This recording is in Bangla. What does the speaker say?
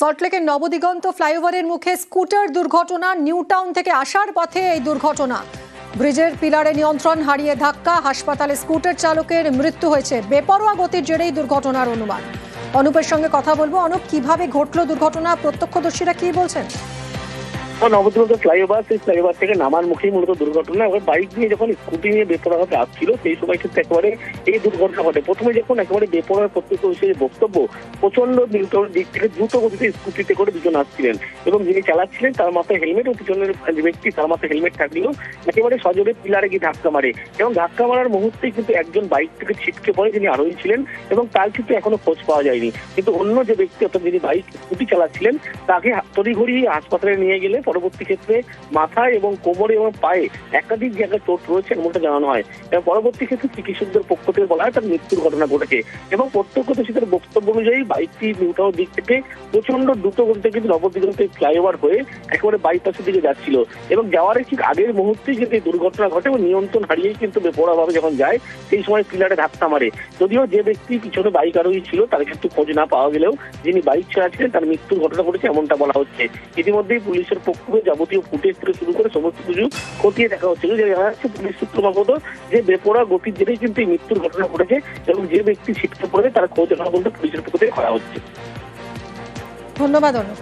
সল্টলেকের নবদিগন্ত ফ্লাইওভারের মুখে স্কুটার দুর্ঘটনা, নিউ টাউন থেকে আসার পথে এই দুর্ঘটনা। ব্রিজের পিলারে নিয়ন্ত্রণ হারিয়ে ধাক্কা, হাসপাতালে স্কুটার চালকের মৃত্যু হয়েছে। বেপরোয়া গতির জেরেই দুর্ঘটনার অনুমান। অনুপের সঙ্গে কথা বলব। অনুপ, কীভাবে ঘটল দুর্ঘটনা? প্রত্যক্ষদর্শীরা কি বলছেন? নবদ্বীপ ফ্লাইওভার, সেই ফ্লাইওভার থেকে নামার মুখেই মূলত দুর্ঘটনা। এবার বাইক নিয়ে যখন স্কুটি নিয়ে বেপরোয়াভাবে আসছিল, সেই সময় কিন্তু একেবারে এই দুর্ঘটনা ঘটে। প্রথমে যখন একেবারে বেপরোয়া প্রত্যেক সেই বক্তব্য প্রচণ্ড দিক থেকে দ্রুত গতিতে স্কুটিতে করে দুজন আসছিলেন এবং যিনি চালাচ্ছিলেন, তার মাথায় হেলমেট ও পিছনের ব্যক্তি, তার মাথায় হেলমেট থাকলেও একেবারে সজোরে পিলারে গিয়ে ধাক্কা মারে এবং ধাক্কা মারার মুহূর্তেই কিন্তু একজন বাইক থেকে ছিটকে পড়ে, যিনি আরোহী ছিলেন এবং তার কিন্তু এখনও খোঁজ পাওয়া যায়নি। কিন্তু অন্য যে ব্যক্তি, অর্থাৎ যিনি বাইক স্কুটি চালাচ্ছিলেন, তাকে তড়িঘড়ি হাসপাতালে নিয়ে গেলে পরবর্তী ক্ষেত্রে মাথায় এবং কোমরে এবং পায়ে একাধিক জায়গায় চোট রয়েছে এমনটা জানানো হয়। এবং পরবর্তী ক্ষেত্রে চিকিৎসকদের পক্ষ থেকে বলা হয় তার মৃত্যুর ঘটনা ঘটেছে এবং প্রত্যক্ষদর্শীদের বক্তব্য অনুযায়ী বাইকটি নিউটাউন দিক থেকে প্রচণ্ড দ্রুত গতিতে কিন্তু নবদিগন্তে ফ্লাইওভার হয়ে একেবারে বাইপাসের দিকে যাচ্ছিল এবং যাওয়ার ঠিক আগের মুহূর্তে কিন্তু এই দুর্ঘটনা ঘটে এবং নিয়ন্ত্রণ হারিয়েই কিন্তু বেপরোয়াভাবে যখন যায়, সেই সময় পিলারে ধাক্কা মারে। যদিও যে ব্যক্তি পিছনে বাইক আরোহী ছিল, তার কিন্তু খোঁজ না পাওয়া গেলেও যিনি বাইক চালাচ্ছিলেন, তার মৃত্যুর ঘটনা ঘটেছে এমনটা বলা হচ্ছে। ইতিমধ্যেই পুলিশের পক্ষ যাবতীয় ফুটেজ থেকে শুরু করে সমস্ত কিছু খতিয়ে দেখা হচ্ছে যে জানা যাচ্ছে পুলিশ সূত্র মারফত যে বেপরা গতির জেরেই কিন্তু এই মৃত্যুর ঘটনা ঘটেছে এবং যে ব্যক্তি ছিটকে পড়ে তার খোঁজ না বলতে পুলিশের পক্ষ থেকে করা হচ্ছে। ধন্যবাদ অনুপ।